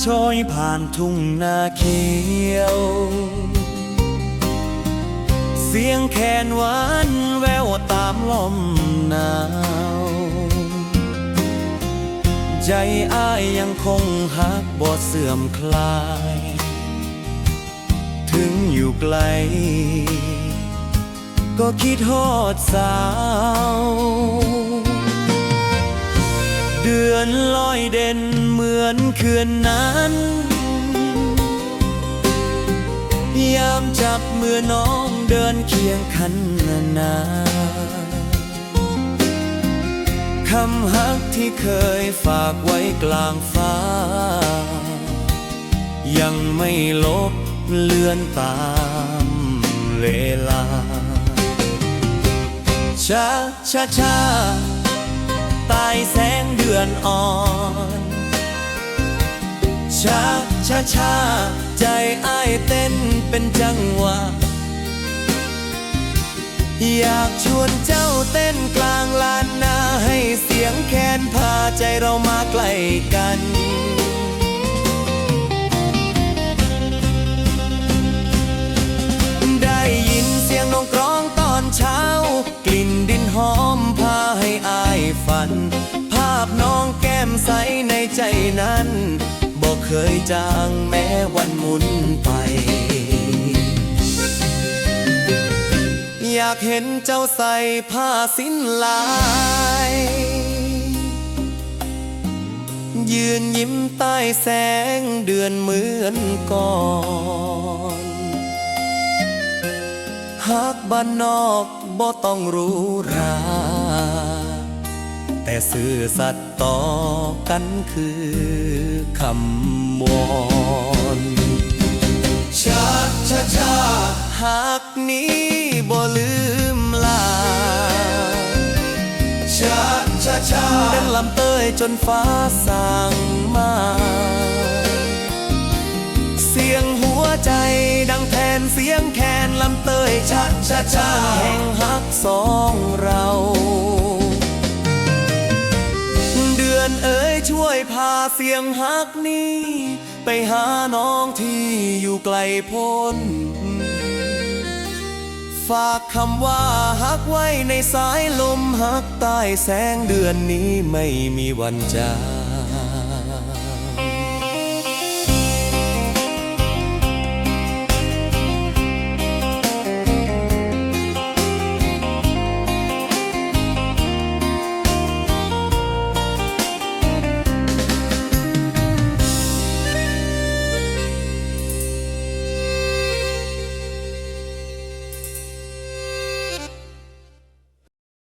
โชยผ่านทุ่งนาเขียว เสียงแคนหวานแววตามลมหนาว ใจอ้ายยังคงหักบ่เสื่อมคลาย ถึงอยู่ไกล ก็คิดฮอดสาวเดือนลอยเด่น มือนเคืนนั้น ยามจับมือน้องเดินเคียงคันนานๆคำฮักที่เคยฝากไว้กลางฟ้า ยังไม่ลบเลือนตามเวลาชาชาชาตายแสงเดือนอ่อน ชาชาชาใจอ้ายเต้นเป็นจังหวะ อยากชวนเจ้าเต้นกลางลานนาให้เสียงแคนพาใจเรามาใกล้กันได้ยินเสียงนกรองตอนเช้ากลิ่นดินหอมพาให้อายฝัน ภาพน้องแก้มใสในใจนั้น ยจางแม้วันหมุนไป อยากเห็นเจ้าใส่ผ้าสิ้นลาย ยืนยิ้มใต้แสงเดือนเหมือนก่อนหากบ้านนอกบ่ต้องรู้รา สื่อสัตย์ต่อกันคือคำวอนชาชาชาหากนี้บ่ลืมลาชาชาชาดินลำเตยจนฟ้าสั่งมา เสียงหัวใจดังแทนเสียงแคนลำเตยชัดชาชาแห่งฮักสองเรา วยพาเสียงฮักนี้ ไปหาน้องที่อยู่ไกลพ้น ฝากคำว่าฮักไว้ในสายลมฮักใต้แสงเดือนนี้ไม่มีวันจาง